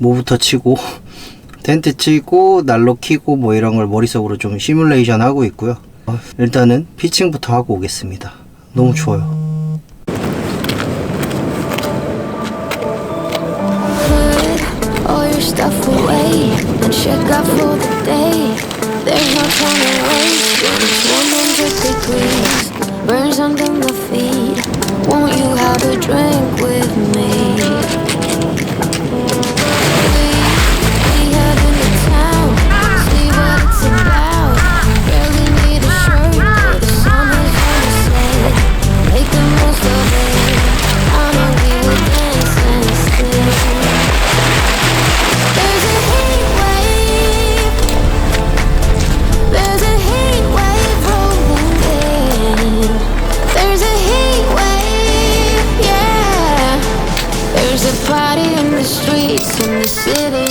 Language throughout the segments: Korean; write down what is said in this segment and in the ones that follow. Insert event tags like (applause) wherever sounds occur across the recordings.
뭐부터 치고 텐트 치고 난로 키고 뭐 이런 걸 머릿속으로 좀 시뮬레이션 하고 있고요 어, 일단은 피칭부터 하고 오겠습니다 너무 추워요 no time to waste when it's 100 degrees. Burns under my feet. Won't you have a drink with me? city.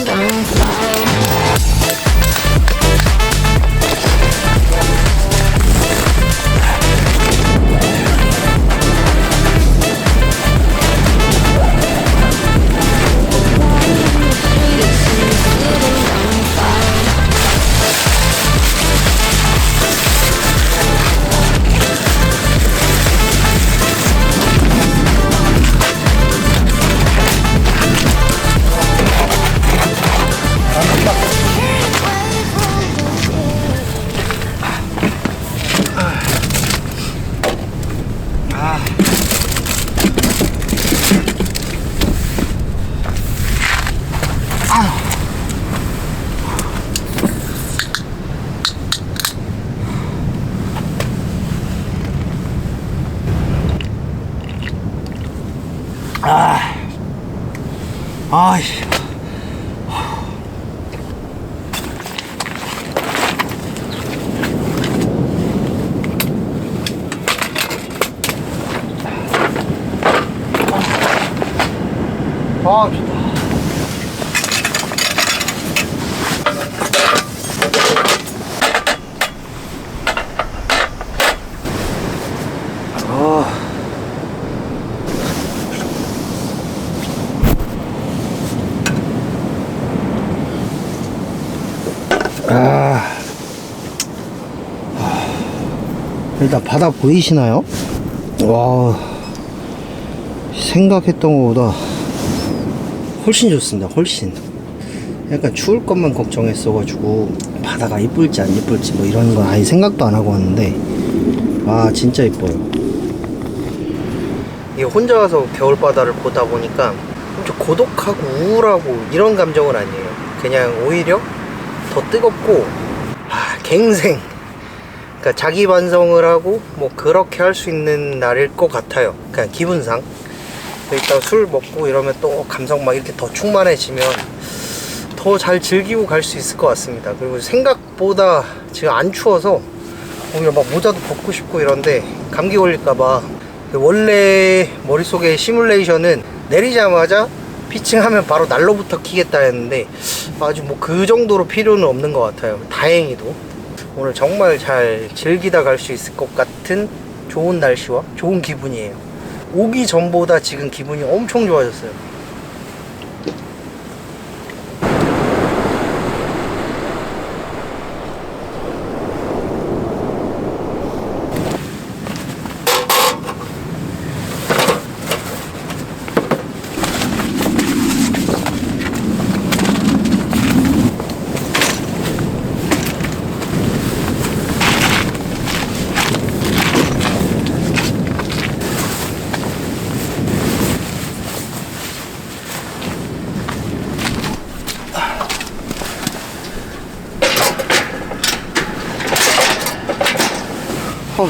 아 좋다 아 아. 일단 바다 보이시나요? 와 생각했던 것보다 훨씬 좋습니다 훨씬. 약간 추울 것만 걱정했어가지고 바다가 이쁠지 안 이쁠지 뭐 이런 건 아예 생각도 안 하고 왔는데 아 진짜 이뻐요. 이게 혼자 와서 겨울 바다를 보다 보니까 좀 고독하고 우울하고 이런 감정은 아니에요. 그냥 오히려 더 뜨겁고 아, 갱생. 그러니까 자기 반성을 하고 뭐 그렇게 할 수 있는 날일 것 같아요. 그냥 기분상 일단 술 먹고 이러면 또 감성 막 이렇게 더 충만해지면 더 잘 즐기고 갈 수 있을 것 같습니다. 그리고 생각보다 지금 안 추워서 오히려 막 모자도 벗고 싶고 이런데 감기 걸릴까봐 원래 머릿속에 시뮬레이션은 내리자마자 피칭하면 바로 난로부터 키겠다 했는데 아주 뭐 그 정도로 필요는 없는 것 같아요. 다행히도. 오늘 정말 잘 즐기다 갈 수 있을 것 같은 좋은 날씨와 좋은 기분이에요 오기 전보다 지금 기분이 엄청 좋아졌어요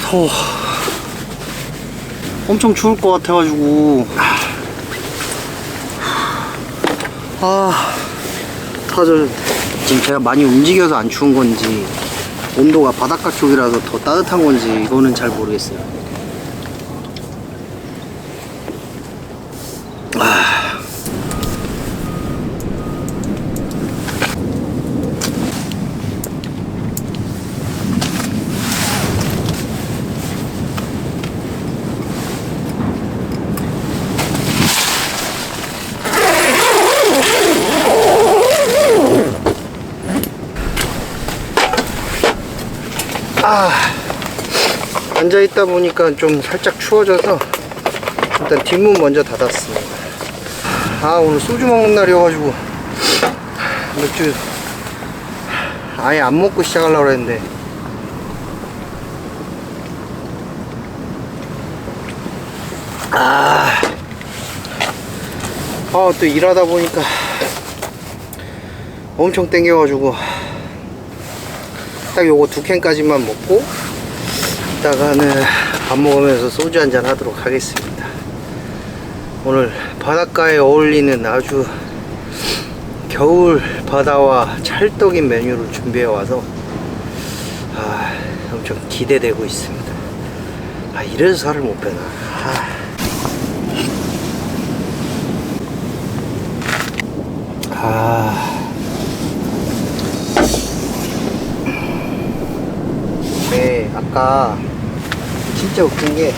아 더워 엄청 추울 것 같아가지고. 아 터져 지금 제가 많이 움직여서 안 추운 건지 온도가 바닷가 쪽이라서 더 따뜻한 건지 이거는 잘 모르겠어요 아 앉아 있다 보니까 좀 살짝 추워져서 일단 뒷문 먼저 닫았습니다. 아 오늘 소주 먹는 날이어가지고 맥주 아예 안 먹고 시작하려고 그랬는데 아, 아, 또 일하다 보니까 엄청 땡겨가지고 딱 요거 두 캔까지만 먹고 이따가는 밥 먹으면서 소주 한잔 하도록 하겠습니다. 오늘 바닷가에 어울리는 아주 겨울 바다와 찰떡인 메뉴를 준비해 와서 아, 엄청 기대되고 있습니다. 아, 이래서 살을 못 빼나. 아. 아. 네, 아까 진짜 웃긴 게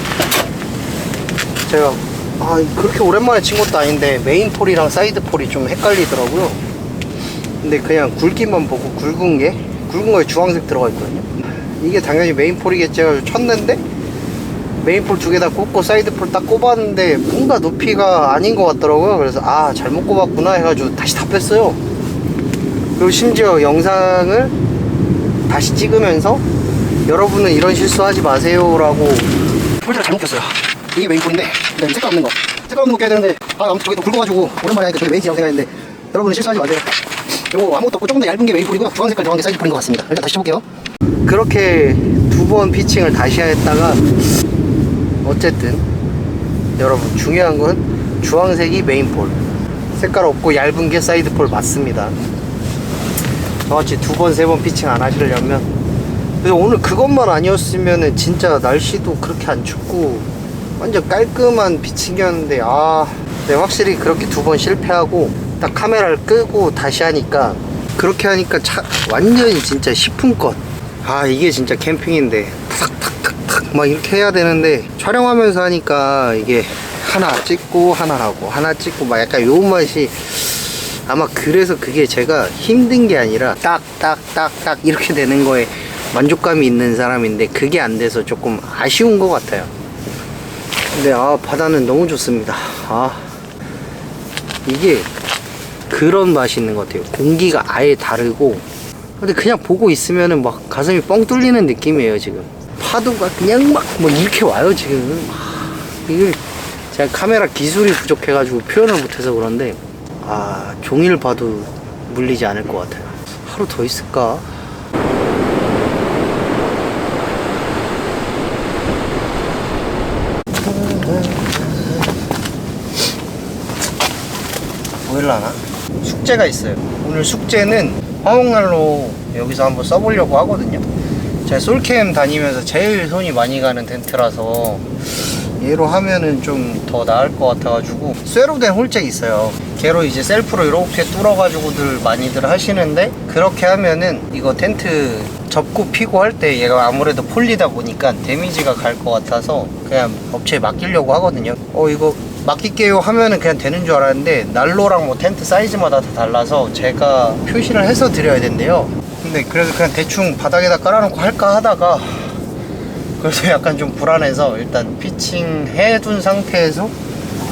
제가 아 그렇게 오랜만에 친 것도 아닌데 메인 폴이랑 사이드 폴이 좀 헷갈리더라고요. 근데 그냥 굵기만 보고 굵은 게 굵은 거에 주황색 들어가 있거든요. 이게 당연히 메인 해가지고 쳤는데 메인 폴 두 개 다 꽂고 사이드 폴 딱 꼽았는데 뭔가 높이가 아닌 것 같더라고요. 그래서 아 잘못 꼽았구나 해가지고 다시 다 뺐어요. 그리고 심지어 영상을 다시 찍으면서 여러분은 이런 실수하지 마세요라고 폴대를 잘못 꼈어요. 이게 메인 폴인데 근데 색깔 없는 거 색깔 없는 거 껴야 되는데 아 아무튼 저게 또 굵어가지고 오랜만에 하니까 저게 메인이라고 생각했는데 여러분은 실수하지 마세요. 요거 아무것도 없고 조금 더 얇은 게 메인 폴이고 주황 색깔 들어간 게 사이드 폴인 것 같습니다. 일단 다시 쳐볼게요. 그렇게 두 번 피칭을 다시 했다가 어쨌든 여러분 중요한 건 주황색이 메인 폴 색깔 없고 얇은 게 사이드 폴 맞습니다. 저같이 두 번 세 번 피칭 안 하시려면 그래서 오늘 그것만 아니었으면은 진짜 날씨도 그렇게 안 춥고 완전 깔끔한 피칭이었는데 아 네, 확실히 그렇게 두 번 실패하고 딱 카메라를 끄고 다시 하니까 그렇게 하니까 차, 완전히 진짜 10분껏 아 이게 진짜 캠핑인데 탁탁탁탁 막 이렇게 해야 되는데 촬영하면서 하니까 이게 하나 찍고 하나 하고 하나 찍고 막 약간 요 맛이 아마 그래서 그게 제가 힘든 게 아니라 딱 딱 딱 딱 이렇게 되는 거에 만족감이 있는 사람인데 그게 안 돼서 조금 아쉬운 것 같아요. 근데 아 바다는 너무 좋습니다. 아 이게 그런 맛이 있는 것 같아요. 공기가 아예 다르고 근데 그냥 보고 있으면은 막 가슴이 뻥 뚫리는 느낌이에요 지금. 파도가 그냥 막, 막 이렇게 와요 지금. 아, 이게 제가 카메라 기술이 부족해가지고 표현을 못해서 그런데 아 종일 봐도 물리지 않을 것 같아요. 하루 더 있을까? 보일라나? 숙제가 있어요. 오늘 숙제는 화목난로 여기서 한번 써보려고 하거든요. 제가 솔캠 다니면서 제일 손이 많이 가는 텐트라서 얘로 하면은 좀 더 나을 것 같아가지고 쇠로 된 홀잭이 있어요. 걔로 이제 셀프로 이렇게 뚫어가지고들 많이들 하시는데 그렇게 하면은 이거 텐트 접고 피고 할 때 얘가 아무래도 폴리다 보니까 데미지가 갈 것 같아서 그냥 업체에 맡기려고 하거든요. 어 이거 맡길게요 하면은 그냥 되는 줄 알았는데 난로랑 뭐 텐트 사이즈마다 다 달라서 제가 표시를 해서 드려야 된대요. 근데 그래서 그냥 대충 바닥에다 깔아놓고 할까 하다가 그래서 (laughs) 약간 좀 불안해서 일단 피칭 해둔 상태에서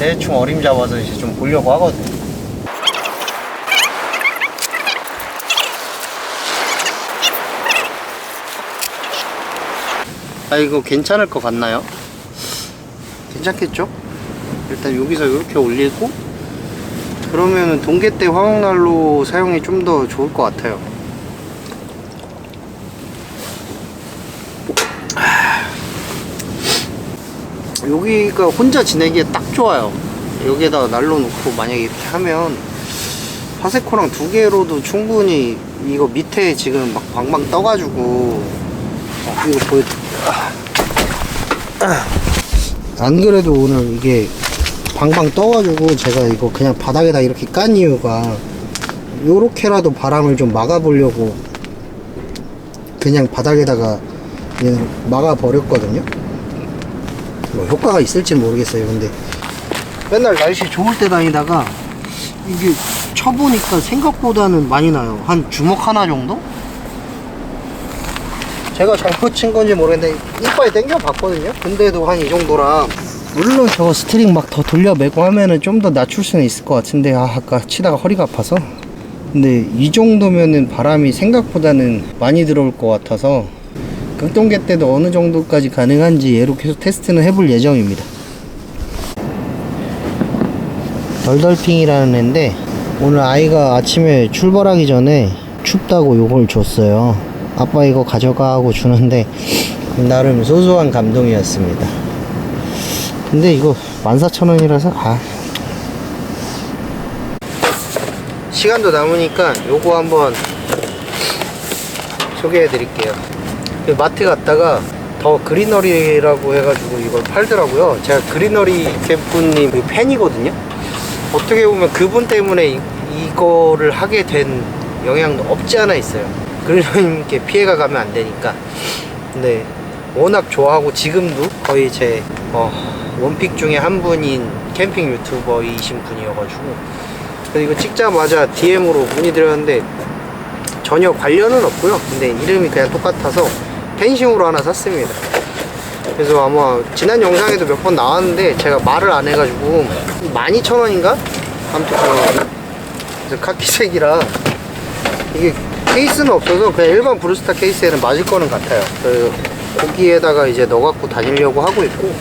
대충 어림 잡아서 이제 좀 보려고 하거든요. 아 이거 괜찮을 것 같나요? 괜찮겠죠? 일단 여기서 이렇게 올리고 그러면은 동계대 화목난로 사용이 좀 더 좋을 것 같아요. 여기가 혼자 지내기에 딱 좋아요. 여기에다가 난로 놓고 만약에 이렇게 하면 파세코랑 두 개로도 충분히 이거 밑에 지금 막 방방 떠가지고 어, 이거 보여 안 그래도 오늘 이게 방방 떠가지고 제가 이거 그냥 바닥에다 이렇게 깐 이유가 요렇게라도 바람을 좀 막아보려고 그냥 바닥에다가 그냥 막아버렸거든요. 뭐 효과가 있을지는 모르겠어요. 근데 맨날 날씨 좋을 때 다니다가 이게 쳐보니까 생각보다는 많이 나요. 한 주먹 하나 정도? 제가 잘못 친 건지 모르겠는데 이빨 당겨 봤거든요. 근데도 한 이 정도라 물론 저거 스트링 막 더 돌려매고 하면은 좀 더 낮출 수는 있을 것 같은데 아 아까 치다가 허리가 아파서? 근데 이 정도면은 바람이 생각보다는 많이 들어올 것 같아서 극동계 때도 어느 정도까지 가능한지 얘로 계속 테스트는 해볼 예정입니다. 덜덜핑이라는 애인데 오늘 아이가 아침에 출발하기 전에 춥다고 요걸 줬어요. 아빠 이거 가져가 하고 주는데 나름 소소한 감동이었습니다 근데 이거 14,000원이라서 아 시간도 남으니까 요거 한번 소개해 드릴게요. 그 마트 갔다가 더 그리너리라고 해가지고 이걸 팔더라고요. 제가 그리너리 캠프님 그 팬이거든요. 어떻게 보면 그분 때문에 이, 이거를 하게 된 영향도 없지 않아 있어요. 그리너님께 피해가 가면 안 되니까. 근데 워낙 좋아하고 지금도 거의 제 어, 원픽 중에 한 분인 캠핑 유튜버이신 분이어가지고. 이거 찍자마자 DM으로 문의드렸는데 전혀 관련은 없고요. 근데 이름이 그냥 똑같아서 펜싱으로 하나 샀습니다. 그래서 아마 지난 영상에도 몇 번 나왔는데 제가 말을 안 해가지고 12,000원인가? 아무튼 그런 그래서 카키색이라 이게 케이스는 없어서 그냥 일반 브루스타 케이스에는 맞을 거는 같아요. 그래서 거기에다가 이제 넣어갖고 다니려고 하고 있고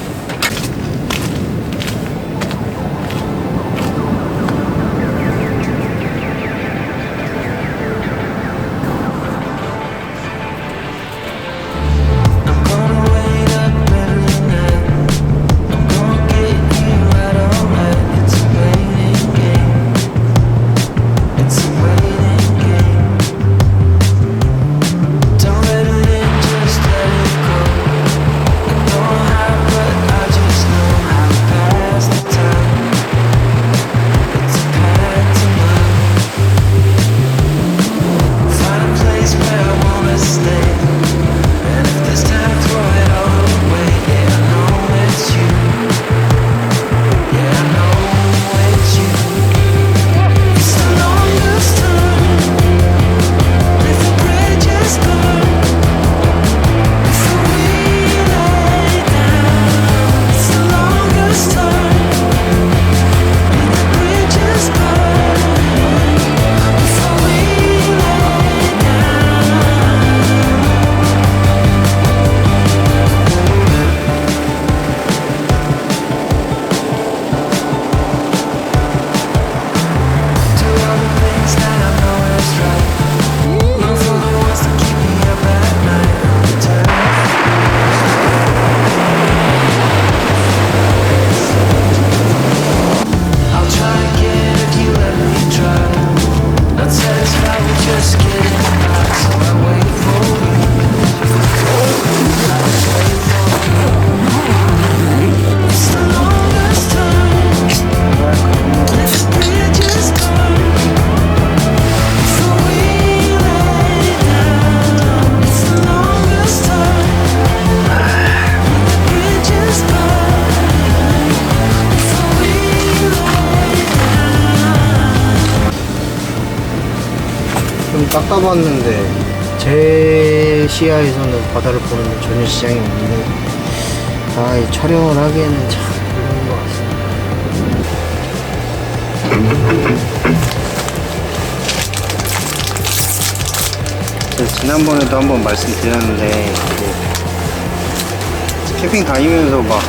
좀 깎아봤는데 제 시야에서는 바다를 보는데 전혀 지장이 없는데 아, 이 촬영을 하기에는 참 어려운 것 같습니다. 지난번에도 한번 말씀드렸는데 그 캠핑 다니면서 막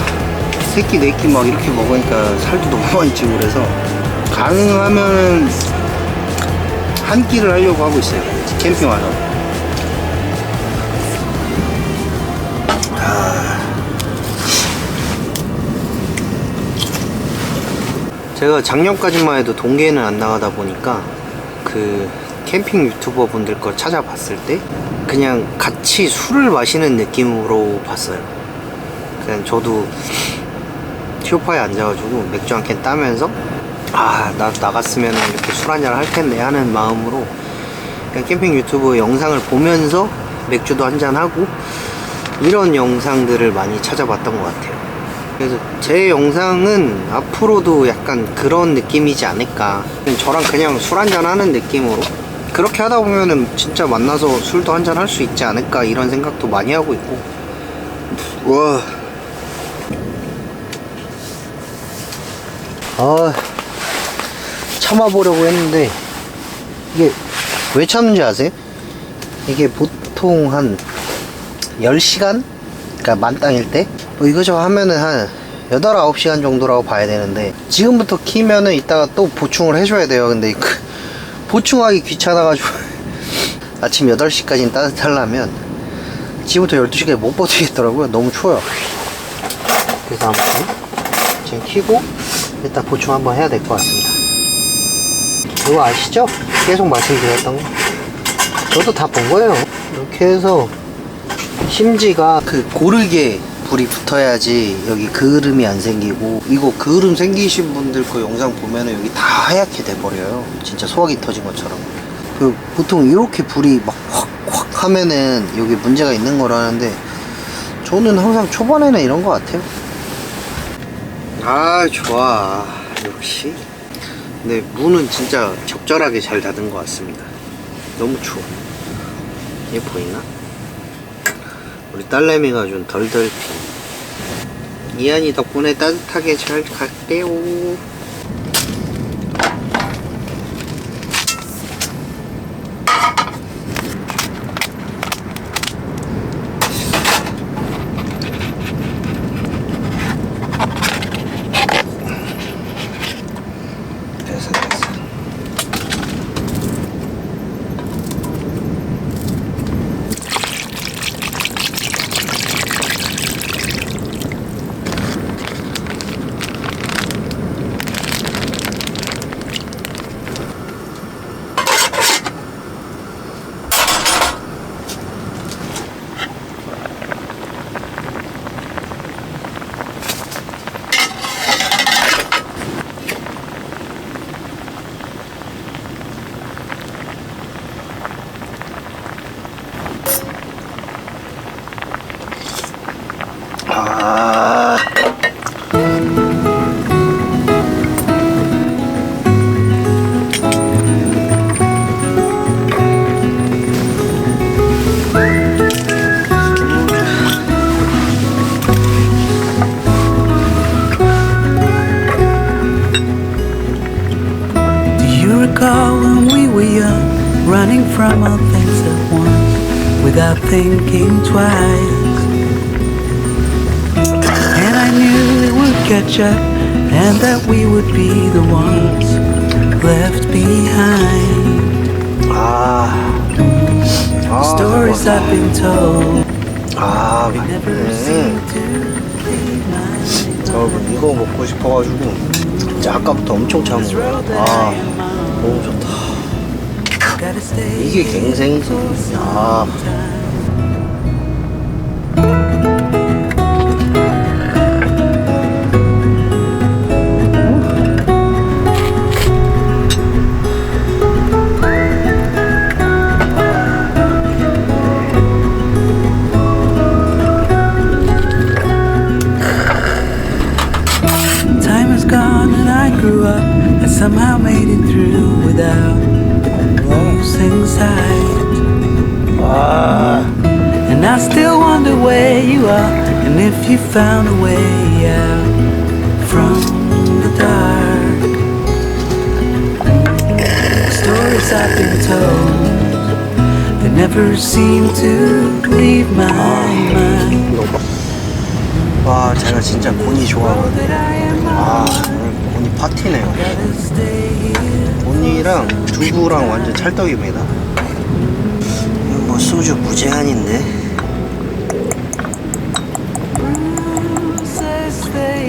새끼 네끼 막 이렇게 먹으니까 살도 너무 많이 찌고 그래서 가능하면 한 끼를 하려고 하고 있어요. 캠핑 와서. 아. 제가 작년까지만 해도 동계는 안 나가다 보니까 그 캠핑 유튜버 분들 거 찾아봤을 때 그냥 같이 술을 마시는 느낌으로 봤어요. 그냥 저도 쇼파에 앉아가지고 맥주 한 캔 따면서 아 나 나갔으면 이렇게 술 한잔 할 텐데 하는 마음으로 그냥 캠핑 유튜브 영상을 보면서 맥주도 한잔 하고 이런 영상들을 많이 찾아봤던 것 같아요. 그래서 제 영상은 앞으로도 약간 그런 느낌이지 않을까. 저랑 그냥 술 한잔 하는 느낌으로 그렇게 하다 보면은 진짜 만나서 술도 한잔 할 수 있지 않을까 이런 생각도 많이 하고 있고. 와. 아, 참아보려고 했는데, 이게 왜 참는지 아세요? 이게 보통 한 10시간? 그러니까 만땅일 때? 뭐 이거저거 하면은 한 8, 9시간 정도라고 봐야 되는데, 지금부터 키면은 이따가 또 보충을 해줘야 돼요. 근데 그 보충하기 귀찮아가지고, (laughs) 아침 8시까지는 따뜻하려면, 지금부터 12시까지 못 버티겠더라고요. 너무 추워요. 그래서 아무튼, 지금 키고, 일단 보충 한번 해야 될 것 같습니다. 이거 아시죠? 계속 말씀드렸던 거. 저도 다 본 거예요. 이렇게 해서 심지가 그 고르게 불이 붙어야지 여기 그을음이 안 생기고 이거 그을음 생기신 분들 그 영상 보면은 여기 다 하얗게 돼버려요. 진짜 소화기 터진 것처럼. 그 보통 이렇게 불이 막 확 확 하면은 여기 문제가 있는 거라는데 저는 항상 초반에는 이런 것 같아요. 아 좋아 역시 근데 문은 진짜 적절하게 잘 닫은 것 같습니다. 너무 추워. 얘 보이나? 우리 딸내미가 좀 덜덜 피 이한이 덕분에 따뜻하게 잘 갈게요 thinking twice? And I knew it would catch up, and that we would be the ones left behind. 아, 아, Stories I've been told 아, never seem 맞네. to leave my 여러분 이거 먹고 싶어가지고 진짜 아까부터 엄청 참은 거야. 아, 너무 좋다. Gotta stay 이게 갱생이지. somehow made it through without losing sight. And I still wonder where you are and if you found a way out from the dark. Stories I've been told, they never seem to leave my mind. 와, 제가 진짜 곤이 좋아하거든요. That I am 아, 오늘 곤이 파티네요. 언니랑 두부랑 완전 찰떡입니다. 뭐 소주 무제한인데?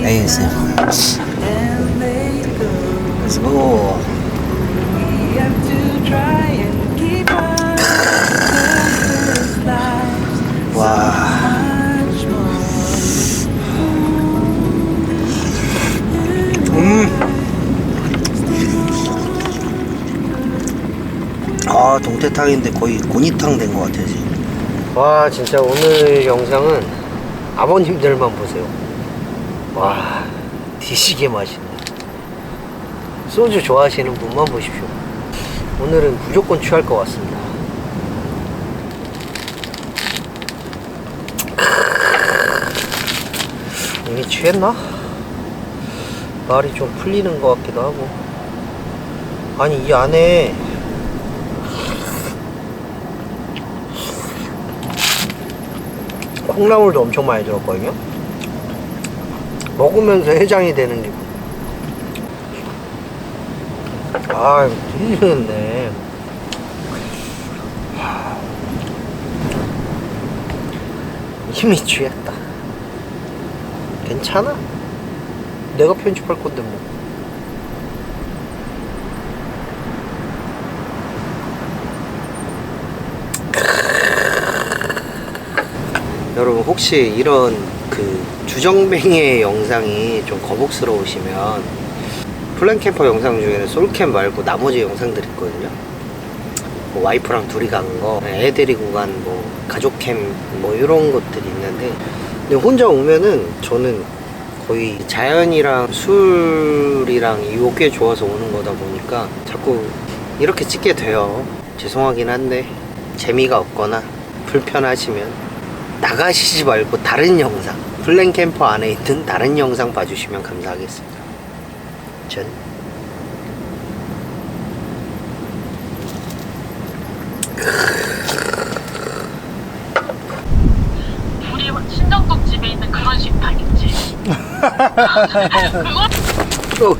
ASMR 와. Try 동태탕인데 거의 고니탕 된 것 같아요 지금. 와 진짜 오늘 영상은 아버님들만 보세요. 와 뒤지게 맛있네. 소주 좋아하시는 분만 보십시오. 오늘은 무조건 취할 것 같습니다. 이미 취했나? 말이 좀 풀리는 것 같기도 하고. 아니 이 안에 콩나물도 엄청 많이 들었거든요. 먹으면서 해장이 되는 기분. 아 이거 뒤지는데 이미 취했다. 괜찮아? 내가 편집할 건데 뭐 여러분 혹시 이런 그 주정뱅이의 영상이 좀 거북스러우시면 플랜캠퍼 영상 중에는 솔캠 말고 나머지 영상들 있거든요. 뭐 와이프랑 둘이 가는 거, 애 데리고 간 뭐 가족캠 뭐 이런 것들이 있는데 근데 혼자 오면은 저는 거의 자연이랑 술이랑 이게 좋아서 오는 거다 보니까 자꾸 이렇게 찍게 돼요. 죄송하긴 한데 재미가 없거나 불편하시면 나가시지 말고 다른 영상 플랜 캠퍼 안에 있는 다른 영상 봐주시면 감사하겠습니다. 전. 우리 신정동 집에 있는 그런 식당 있지. 그거 또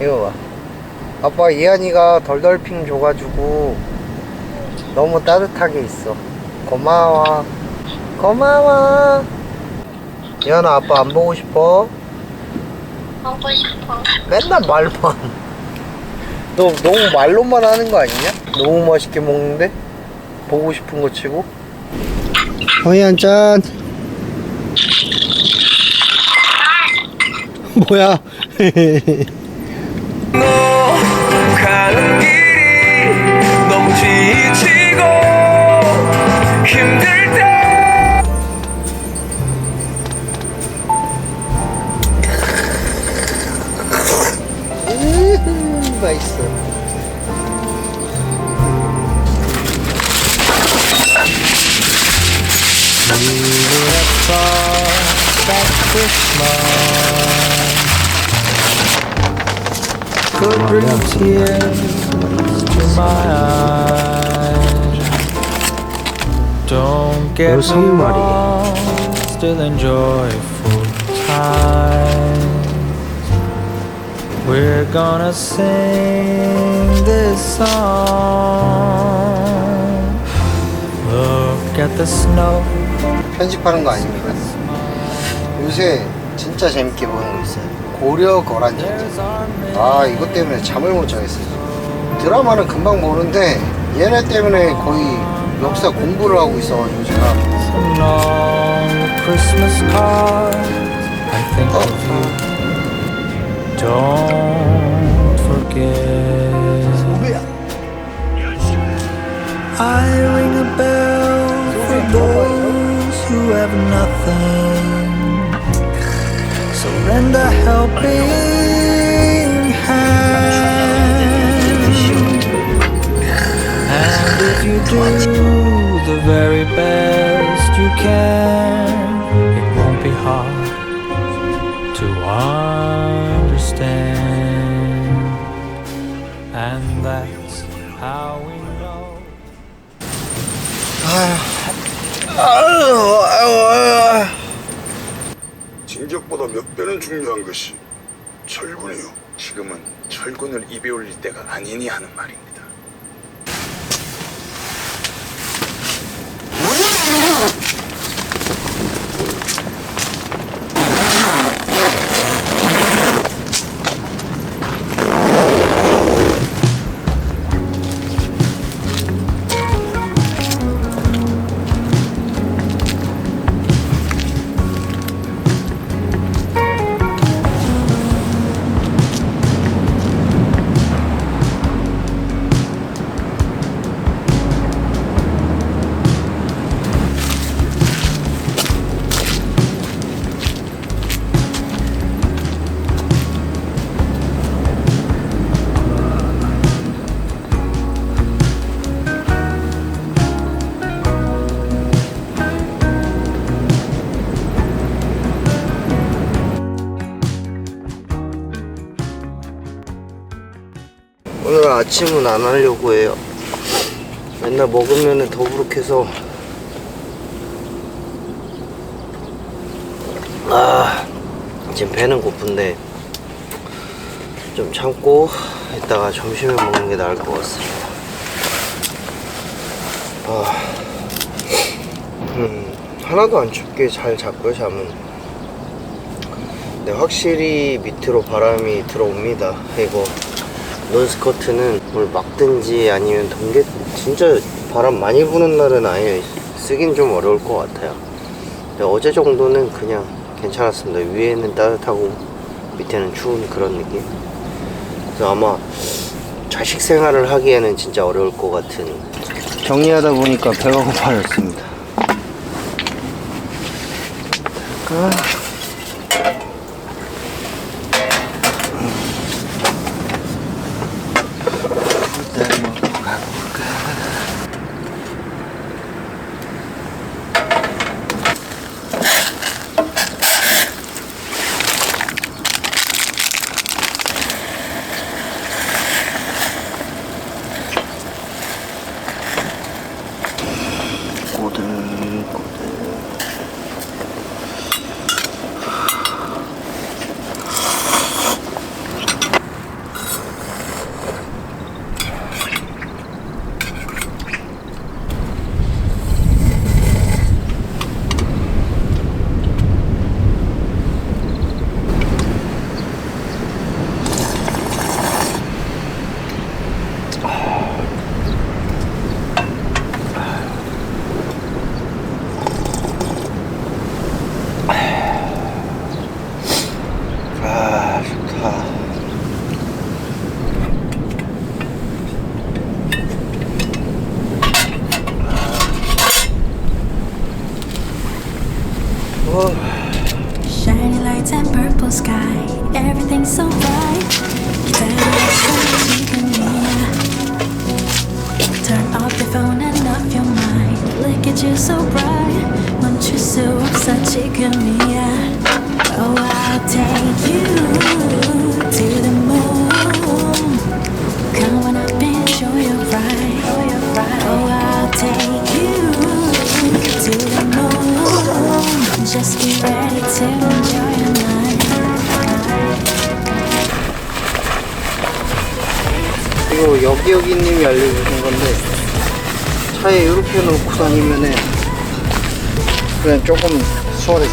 이거 봐. 아빠 이한이가 덜덜핑 줘가지고 너무 따뜻하게 있어 고마워 고마워 이한아 아빠 안 보고 싶어? 보고 싶어. 맨날 말만 너 너무 말로만 하는 거 아니냐? 너무 맛있게 먹는데? 보고 싶은 거 치고 허이 한잔 (laughs) 뭐야 (laughs) would have thought that Christmas could bring tears to my eyes. Don't get me wrong, still enjoy full time. We're gonna sing this song. Look at the snow 편집하는 거 아닙니까? 요새 진짜 재밌게 보는 거 있어요. 고려 거란 전쟁. 아 이것 때문에 잠을 못 자겠어요. 드라마는 금방 보는데 얘네 때문에 거의 역사 공부를 하고 있어가지고 제가. Some long Christmas have nothing. Surrender helping hand. And if you do the very best you can, 배는 중요한 것이 철군이요. 지금은 철군을 입에 올릴 때가 아니니 하는 말입니 아침은 안 하려고 해요. 맨날 먹으면 더부룩해서. 아, 지금 배는 고픈데 좀 참고 이따가 점심을 먹는 게 나을 것 같습니다. 아, 음, 하나도 안 춥게 잘 잤고요, 잠은. 네, 확실히 밑으로 바람이 들어옵니다. 이거 논스커트는 뭘 막든지 아니면 동계 진짜 바람 많이 부는 날은 아예 쓰긴 좀 어려울 것 같아요. 근데 어제 정도는 그냥 괜찮았습니다. 위에는 따뜻하고 밑에는 추운 그런 느낌. 그래서 아마 자식 생활을 하기에는 진짜 어려울 것 같은. 정리하다 보니까 배가 고파졌습니다. 아. Shiny lights and purple sky, everything's so bright. 차에 이렇게 놓고 다니면은 그냥 조금 start